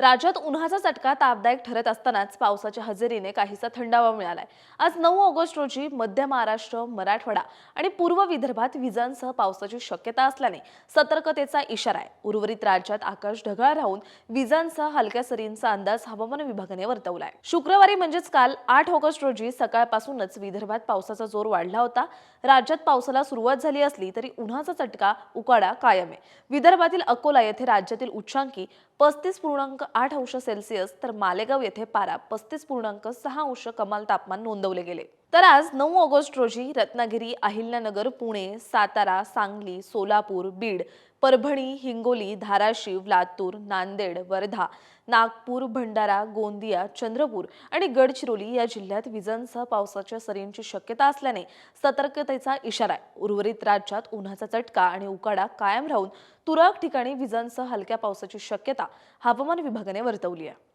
राज्यात उन्हाचा चटका तापदायक ठरत असतानाच पावसाच्या हजेरीने काहीसा थंडावा मिळालाय. आज नऊ ऑगस्ट रोजी मध्य महाराष्ट्र मराठवाडा आणि पूर्व विदर्भात विजांसह पावसाची शक्यता असल्याने सतर्कतेचा इशारा आहे. उर्वरित राज्यात आकाश ढगाळ राहून विजांसह हलक्या सरींचा अंदाज हवामान विभागाने वर्तवलाय. शुक्रवारी म्हणजेच काल आठ ऑगस्ट रोजी सकाळपासूनच विदर्भात पावसाचा जोर वाढला होता. राज्यात पावसाला सुरुवात झाली असली तरी उन्हाचा चटका उकाडा कायम आहे. विदर्भातील अकोला येथे राज्यातील उच्चांकी पस्तीस पूर्णांक आठ अंश सेल्सिअस तर मालेगाव येथे पारा पस्तीस पूर्णांक सहा अंश कमाल तापमान नोंदवले गेले. तर आज नऊ ऑगस्ट रोजी रत्नागिरी अहिल्यानगर पुणे सातारा सांगली सोलापूर बीड परभणी हिंगोली धाराशिव लातूर नांदेड वर्धा नागपूर भंडारा गोंदिया चंद्रपूर आणि गडचिरोली या जिल्ह्यात विजांसह पावसाच्या सरींची शक्यता असल्याने सतर्कतेचा इशारा आहे. उर्वरित राज्यात उन्हाचा चटका आणि उकाडा कायम राहून तुरळक ठिकाणी विजांसह हलक्या पावसाची शक्यता हवामान विभागाने वर्तवली आहे.